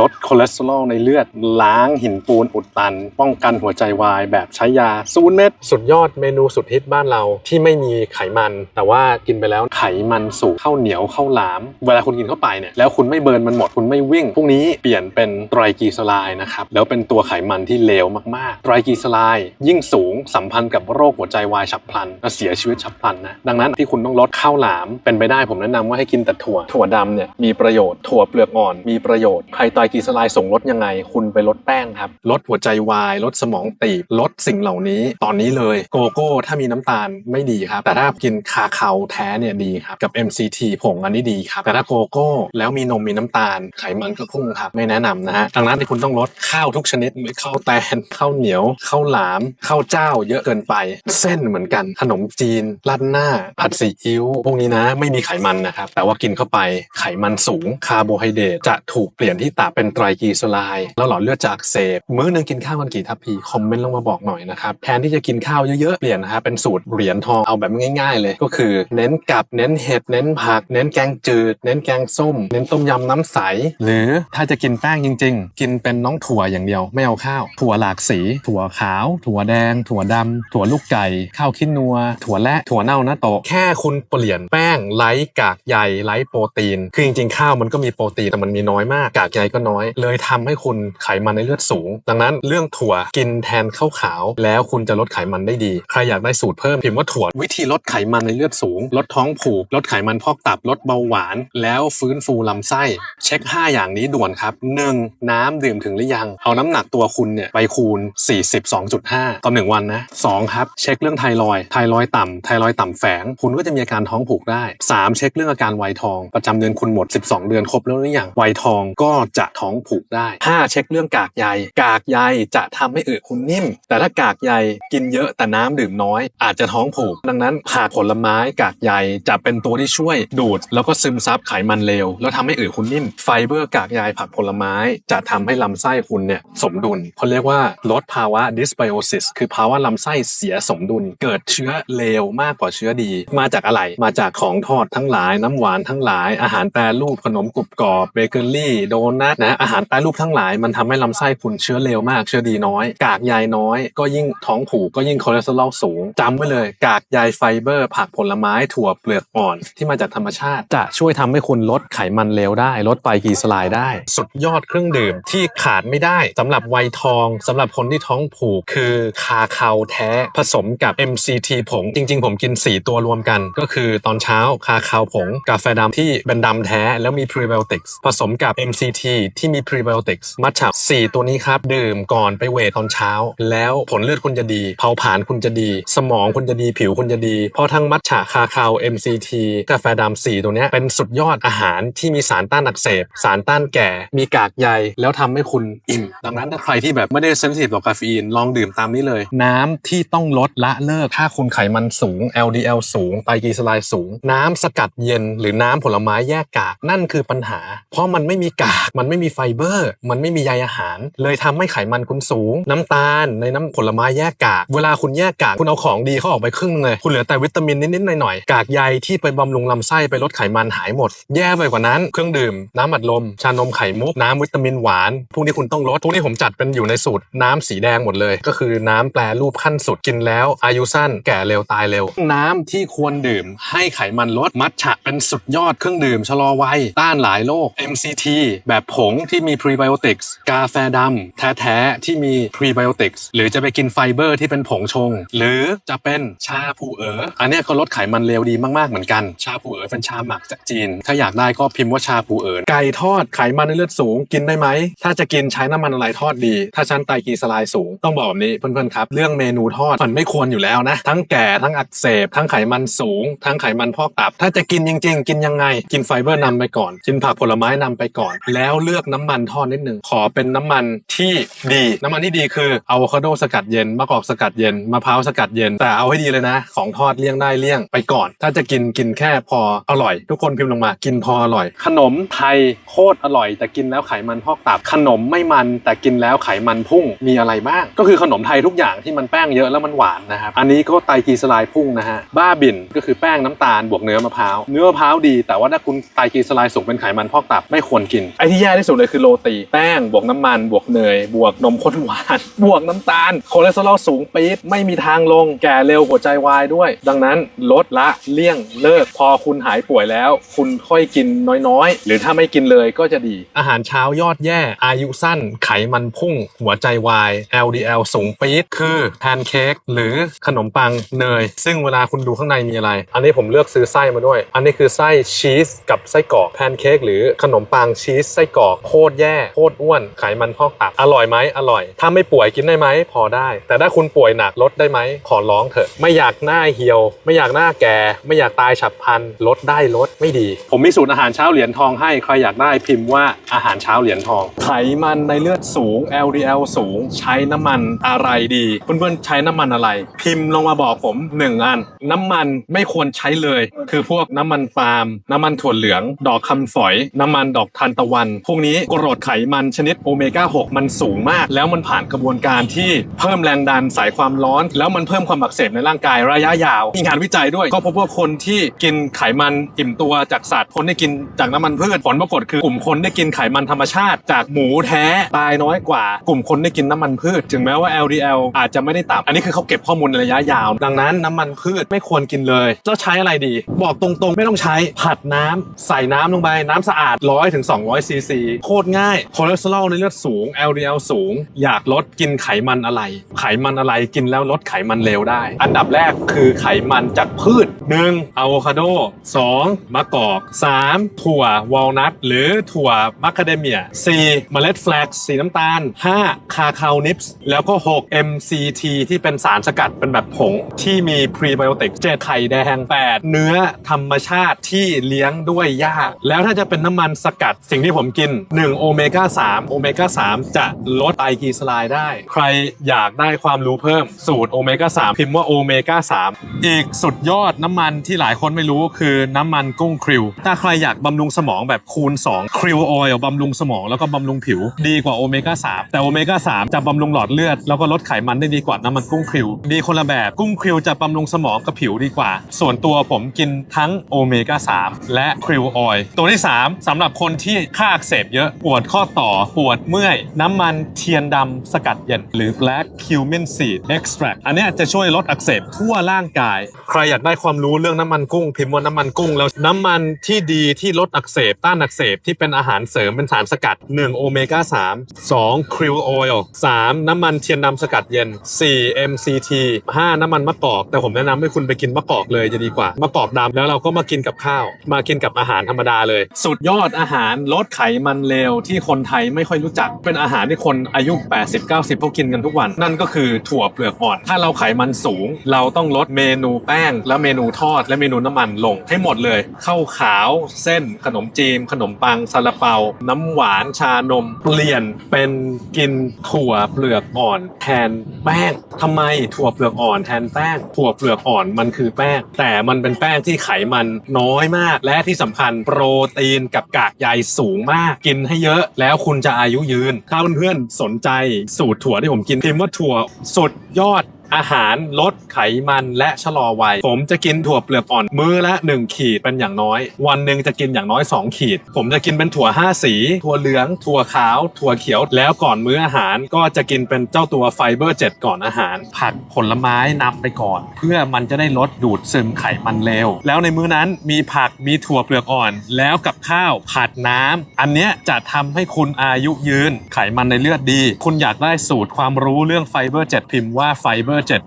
ลดคอเลสเตอรอลในเลือดล้างหินปูนอุดตัน ป้องกันหัวใจวาย แบบใช้ยาศูนย์เม็ดสุดยอดเมนูสุดฮิตบ้านเราที่ไม่มีไขมัน แต่ว่ากินไปแล้วไขมันสูงข้าวเหนียวข้าวหลาม เวลาคุณกินเข้าไปเนี่ยแล้วคุณไม่เบิร์นมันหมดคุณไม่วิ่งพวกนี้เปลี่ยนเป็นไตรกลีเซอไรด์นะครับแล้วเป็นตัวไขมันที่เลวมากๆไตรกลีเซอไรด์ยิ่งสูงสัมพันธ์กับโรคหัวใจวายฉับพลันและเสียชีวิตฉับพลันนะดังนั้นที่คุณต้องลดข้าวหลามเป็นไปได้ผมแนะนำว่าให้กินแต่ถั่วถั่วดำเนี่ยมีประโยชน์ถั่วเปลือกอ่อนมีประโยชน์ไข่ไตรกลีเซอไรด์ส่งลดยังไง คุณไปลดแป้งครับ ลดหัวใจวาย ลดสมองตีบ ลดสิ่งเหล่านี้ตอนนี้เลยโกโก้ถ้ามีน้ำตาลไม่ดีครับ แต่ถ้ากินคาเคาแท้เนี่ยดีครับ กับ MCT ผงอันนี้ดีครับ แต่ถ้าโกโก้แล้วมีนมมีน้ำตาลไขมันก็พุ่งครับ ไม่แนะนำนะฮะดังนั้นที่คุณต้องลดข้าวทุกชนิดไม่ข้าวแตนข้าวเหนียวข้าวหลามข้าวเจ้า เยอะเกินไป เส้นเหมือนกัน ขนมจีนราดหน้าผัดซีอิ๊วพวกนี้นะ ไม่มีไขมันนะครับแต่ว่ากินเข้าไปไขมันสูงคาร์โบไฮเดรตจะถูกเปลี่ยนที่ตับเป็นไตรกลีเซอไรด์แล้วหลอดเลือดจะอักเสบมื้อหนึงกินข้าวกันกี่ทัพพีคอมเมนต์ลงมาบอกหน่อยนะครับแทนที่จะกินข้าวเยอะๆเปลี่ยนนะครับเป็นสูตรเหรียญทองเอาแบบง่าย ๆ เลยก็คือ เน้นกับเน้นเห็ดเน้นผัก เน้นแกงจืด เน้นแกงส้ม เน้นต้มยำน้ำใส หรือถ้าจะกินแป้งจริง ๆ กินเป็นน้องถั่วอย่างเดียวไม่เอาข้าว ถั่วหลากสี ถั่วขาว ถั่วแดง ถั่วดำถั่วลูกไก่ข้าวขี้นัว ถั่วและถั่วเน่าหน้าโตแค่คุณเปลี่ยนแป้งไร้กากใยไร้โปรตีน คือจริงๆข้าวมันก็มีโปรตีนแต่มันมีน้อยมากกากใยก็น้อย เลยทำให้คุณไขมันในเลือดสูง ดังนั้นเรื่องถั่วกินแทนข้าวขาว แล้วคุณจะลดไขมันได้ดี ใครอยากได้สูตรเพิ่มพิมพ์ว่าถั่ววิธีลดไขมันในเลือดสูง ลดท้องผูก ลดไขมันพอกตับลดเบาหวาน แล้วฟื้นฟูลำไส้ เช็ค 5 อย่างนี้ด่วนครับ 1. น้ำดื่มถึงหรือยัง เอาน้ำหนักตัวคุณเนี่ยไปคูณ 42.5 ต่อหนึ่งวันนะ 2. ครับ เช็คเรื่องไทรอยไทรอยต่ำไทรอยต่ำแฝง คุณก็จะมีอาการท้องผูกได้ 3. เช็คเรื่องอาการไวทอง ประจำเดือนคุณหมด 12 เดือนครบแล้วหรือยังไวทองก็จะท้องผูกได้ 5. เช็คเรื่องกากใย กากใยจะทำให้อึคุณนิ่ม แต่ถ้ากากใยกินเยอะแต่น้ำดื่มน้อย อาจจะท้องผูก ดังนั้นผักผลไม้กากใยจะเป็นตัวที่ช่วยดูด แล้วก็ซึมซับไขมันเลวแล้วทำให้อึคุณนิ่ม ไฟเบอร์กากใยผักผลไม้จะทำให้ลำไส้คุณเนี่ยสมดุลเขาเรียกว่าลดภาวะ dysbiosis คือภาวะลำไส้เสียสมดุล เกิดเชื้อเลวมากกว่าเชื้อดี มาจากอะไร มาจากของทอดทั้งหลายน้ำหวานทั้งหลายอาหารแปรรูปขนมกรุบกรอบเบเกอรี่โดนัทนะอาหารแปรรูปทั้งหลายมันทำให้ลำไส้คุณเชื้อเลวมาก เชื้อดีน้อย กากใยน้อย ก็ยิ่งท้องผูกก็ยิ่งคอเลสเตอรอลสูงจำไว้เลย กากใยไฟเบอร์ ผักผลไม้ถั่วเปลือกอ่อนที่มาจากธรรมชาติ จะช่วยทำให้คุณลดไขมันเลวได้ ลดไตรกลีเซอไรด์ได้ สุดยอดเครื่องดื่มที่ขาดไม่ได้สำหรับวัยทองสำหรับคนที่ท้องผูกคือคาคาวแท้ผสมกับ MCT ผงจริง ๆ ผมกิน 4 ตัวรวมกัน ก็คือตอนเช้าคาคาวผง กาแฟดำที่เป็นดำแท้แล้วมี prebiotics ผสมกับ MCT ที่มี prebiotics มัทฉะ4ตัวนี้ครับ ดื่มก่อนไปเวทตอนเช้า แล้วผลเลือดคุณจะดี เผาผลาญคุณจะดี สมองคุณจะดีผิวคุณจะดี เพราะทั้งมัทฉะคาคาว MCT กาแฟดำ4ตัวนี้เป็นสุดยอดอาหารที่มีสารต้านอักเสบ สารต้านแก่ มีกากใยแล้วทำให้คุณอิ่ม ดังนั้นถ้าใครที่แบบไม่ได้เซนซิทีฟต่อคาเฟอีนลองดื่มตามนี้เลย น้ำที่ต้องลดละเลิกถ้าคุณไขมันสูง LDL สูงไตรกลีเซอไรด์สูง น้ำสกัดเย็น หรือน้ำผลไม้แยกกากนั่นคือปัญหา เพราะมันไม่มีกากมันไม่มีไฟเบอร์ มันไม่มีใยอาหาร เลยทำให้ไขมันคุณสูง น้ำตาลในน้ำผลไม้แยกกาก เวลาคุณแยกกากคุณเอาของดีเขาออกไปครึ่งนึงเลย คุณเหลือแต่วิตามินนิดๆหน่อยๆกากใยที่ไปบำรุงลำไส้ไปลดไขมันหายหมด แย่ไปกว่านั้นเครื่องดื่ม น้ำอัดลม ชานมไข่มุกน้ำวิตามินหวานพวกนี้คุณต้องลดพวกนี้ผมจัดเป็นอยู่ในสูตรน้ำสีแดงหมดเลย ก็คือน้ำแปรรูปขั้นสุดกินแล้วอายุสั้นแก่เร็วตายเร็ว น้ำที่ควรดื่ม ให้ไขมันลดมัทฉะเป็นสุดยอดเครื่องดื่มชะลอวัยต้านหลายโรค MCT แบบผงที่มี prebiotics กาแฟดำแท้ๆ ที่มี prebiotics หรือจะไปกินไฟเบอร์ที่เป็นผงชง หรือจะเป็นชาผูเอ๋ออันนี้ก็ลดไขมันเลวดีมากๆเหมือนกัน ชาผูเอ๋อเป็นชาหมักจากจีน ถ้าอยากได้ก็พิมพ์ว่าชาผูเอ๋อไก่ทอดไขมันในเลือดสูงกินได้ไหม ถ้าจะกินใช้น้ำมันอะไรทอดดี ถ้าชั้นไตรกลีเซอไรด์สูงต้องบอกแบบนี้เพื่อนๆครับ เรื่องเมนูทอดมันไม่ควรอยู่แล้วนะ ทั้งแก่ทั้งอักเสบ ทั้งไขมันสูง ทั้งไขมันพอกตับ ถ้าจะกินจริงๆ กินยังไง กินไฟเบอร์นำไปก่อน กินผักผลไม้นำไปก่อน แล้วเลือกือกน้ำมันทอดนิดหนึ่งขอเป็นน้ำมันที่ดี น้ำมันที่ดีคืออะโวคาโดสกัดเย็นมะกอกสกัดเย็นมะพร้าวสกัดเย็น แต่เอาให้ดีเลยนะ ของทอดเลี่ยงได้เลี่ยงไปก่อน ถ้าจะกินกินแค่พออร่อย ทุกคนพิมพ์ลงมา กินพออร่อย ขนมไทยโคตรอร่อย แต่กินแล้วไขมันพอกตับขนมไม่มันแต่กินแล้วไขมันพุ่งมีอะไรบ้าง ก็คือขนมไทยทุกอย่างที่มันแป้งเยอะแล้วมันหวานนะครับอันนี้ก็ไตรกลีเซอไรด์พุ่งนะฮะบ้าบินก็คือแป้งน้ำตาลบวกเนื้อมะพร้าวเนื้อมะพร้าวดี แต่ว่าถ้าคุณไตรกลีเซอไรด์สูงเป็นไขมันพอกตับไม่ควรกินไอที่แย่ที่ที่สุดเลยคือโรตีแป้งบวกน้ำมัน บวกเนย บวกนมข้นหวาน บวกน้ำตาลคอเลสเตอรอลสูงปี๊ดไม่มีทางลงแก่เร็วหัวใจวายด้วย ดังนั้นลดละเลี่ยงเลิกพอคุณหายป่วยแล้ว คุณค่อยกินน้อยๆ หรือถ้าไม่กินเลยก็จะดี อาหารเช้ายอดแย่อายุสั้นไขมันพุ่ง หัวใจวาย LDL สูงปี๊ดคือแพนเค้กหรือขนมปังเนย ซึ่งเวลาคุณดูข้างในมีอะไร อันนี้ผมเลือกซื้อไส้มาด้วย อันนี้คือไส้ชีสกับไส้กรอกแพนเค้กหรือขนมปังชีสไส้กรอกโคตรแย่โคตรอ้วนไขมันพอกตับอร่อยไหมอร่อย ถ้าไม่ป่วยกินได้ไหมพอได้ แต่ถ้าคุณป่วยหนักลดได้ไหมขอร้องเถอะ ไม่อยากหน้าเหี่ยว ไม่อยากหน้าแก่ ไม่อยากตายฉับพลันลดได้ลดไม่ดี ผมมีสูตรอาหารเช้าเหรียญทองให้ใครอยากได้พิมพ์ว่าอาหารเช้าเหรียญทอง ไขมันในเลือดสูง LDL สูง ใช้น้ำมันอะไรดีเพื่อนๆใช้น้ำมันอะไร พิมพ์ลงมาบอกผมหนึ่งอันน้ำมันไม่ควรใช้เลย คือพวกน้ำมันปาล์มน้ำมันถั่วเหลือง ดอกคำฝอย น้ำมันดอกทานตะวันพวกนี้กรดไขมันชนิดโอเมก้า 6 มันสูงมาก แล้วมันผ่านกระบวนการที่เพิ่มแรงดันสายความร้อน แล้วมันเพิ่มความอักเสบในร่างกายระยะยาว มีงานวิจัยด้วย ก็พบว่าคนที่กินไขมันอิ่มตัวจากสัตว์คนที่กินจากน้ำมันพืชผลปรากฏคือกลุ่มคนได้กินไขมันธรรมชาติ จากหมูแท้ตายน้อยกว่า กลุ่มคนได้กินน้ำมันพืช ถึงแม้ว่า LDL อาจจะไม่ได้ต่ำอันนี้คือเขาเก็บข้อมูลในระยะยาว ดังนั้นน้ำมันพืชไม่ควรกินเลยแล้วใช้อะไรดี บอกตรงๆ ไม่ต้องใช้ผัดน้ำใส่น้ำลงไปน้ำสะอาด100ถึง200ซีีโคตรง่ายคอเลสเตอรอลในเลือดสูง LDL สูง อยากลดกินไขมันอะไร ไขมันอะไรกินแล้วลดไขมันเลวได้ อันดับแรกคือไขมันจากพืช 1. อะโวคาโด 2. มะกอก 3. ถั่ววอลนัทหรือถั่วมัคคาเดเมีย 4. เมล็ดแฟลกซ์สีน้ำตาล 5. คาคาโอนิปส์แล้วก็ 6. MCT ที่เป็นสารสกัดเป็นแบบผง ที่มีพรีไบโอติก7ไข่แดง 8 เนื้อธรรมชาติที่เลี้ยงด้วยหญ้าแล้วถ้าจะเป็นน้ำมันสกัดสิ่งที่ผมกิน1โอเมก้า3โอเมก้า3จะลดไตรกลีเซอไรด์ได้ ใครอยากได้ความรู้เพิ่มสูตรโอเมก้า3พิมพ์ว่าโอเมก้า3อีกสุดยอดน้ำมันที่หลายคนไม่รู้คือน้ำมันกุ้งคริว ถ้าใครอยากบำรุงสมองแบบคูณ 2 คริวออยล์บำรุงสมองแล้วก็บำรุงผิว ดีกว่าโอเมก้า3แต่โอเมก้า3จะบำรุงหลอดเลือดแล้วก็ลดไขมันได้ดีกว่าน้ำมันกุ้งคริว ดีคนละแบบกุ้งคริวจะบำรุงสมองกับผิวดีกว่า ส่วนตัวผมกินทั้งโอเมก้า3และคริวออยล์ตัวที่ 3สำหรับคนที่ค่าอักเสบเยอะ ปวดข้อต่อ ปวดเมื่อย น้ำมันเทียนดำสกัดเย็น หรือ black cumin seed extract อันนี้จะช่วยลดอักเสบทั่วร่างกาย ใครอยากได้ความรู้เรื่องน้ำมันกุ้ง พิมพ์ว่าน้ำมันกุ้ง แล้วน้ำมันที่ดีที่ลดอักเสบต้านอักเสบที่เป็นอาหารเสริมเป็นสารสกัด 1 โอเมก้า3 2 krill oil 3 น้ำมันเทียนดำสกัดเย็น 4 MCT 5 น้ำมันมะกอก แต่ผมแนะนำให้คุณไปกินมะกอกเลยจะดีกว่ามะกอกดำแล้วเราก็มากินกับข้าว มากินกับอาหารธรรมดาเลย สุดยอดอาหารลดไขมันันเลวที่คนไทยไม่ค่อยรู้จัก เป็นอาหารที่คนอายุ 80-90เขากินกันทุกวัน นั่นก็คือถั่วเปลือกอ่อน ถ้าเราไขมันสูง เราต้องลดเมนูแป้ง และเมนูทอด และเมนูน้ำมันลง ให้หมดเลยข้าวขาวเส้น ขนมจีนขนมปังซาลาเปา น้ำหวานชานม เปลี่ยนเป็นกินถั่วเปลือกอ่อน แทนแป้งทำไมถั่วเปลือกอ่อนแทนแป้งถั่วเปลือกอ่อนมันคือแป้ง แต่มันเป็นแป้งที่ไขมันน้อยมาก และที่สำคัญโปรตีนกับกากใยสูงมากกินให้เยอะแล้วคุณจะอายุยืน ถ้าเพื่อนๆสนใจสูตรถั่วที่ผมกินพิมพ์ว่าถั่วสุดยอด อาหารลดไขมันและชะลอวัย ผมจะกินถั่วเปลือกอ่อนมื้อละ 1 ขีดเป็นอย่างน้อย วันหนึ่งจะกินอย่างน้อย 2 ขีด ผมจะกินเป็นถั่ว 5 สี ถั่วเหลือง ถั่วขาว ถั่วเขียวแล้วก่อนมื้ออาหาร ก็จะกินเป็นเจ้าตัวไฟเบอร์ 7 ก่อนอาหาร ผักผลไม้นำไปก่อน เพื่อมันจะได้ลดดูดซึมไขมันเลวแล้วในมื้อนั้นมีผักมีถั่วเปลือกอ่อน แล้วกับข้าวผัดน้ำอันเนี้ยจะทำให้คุณอายุยืน ไขมันในเลือดดี คุณอยากได้สูตรความรู้เรื่องไฟเบอร์ 7 พิมพ์ว่าไฟเบอร์7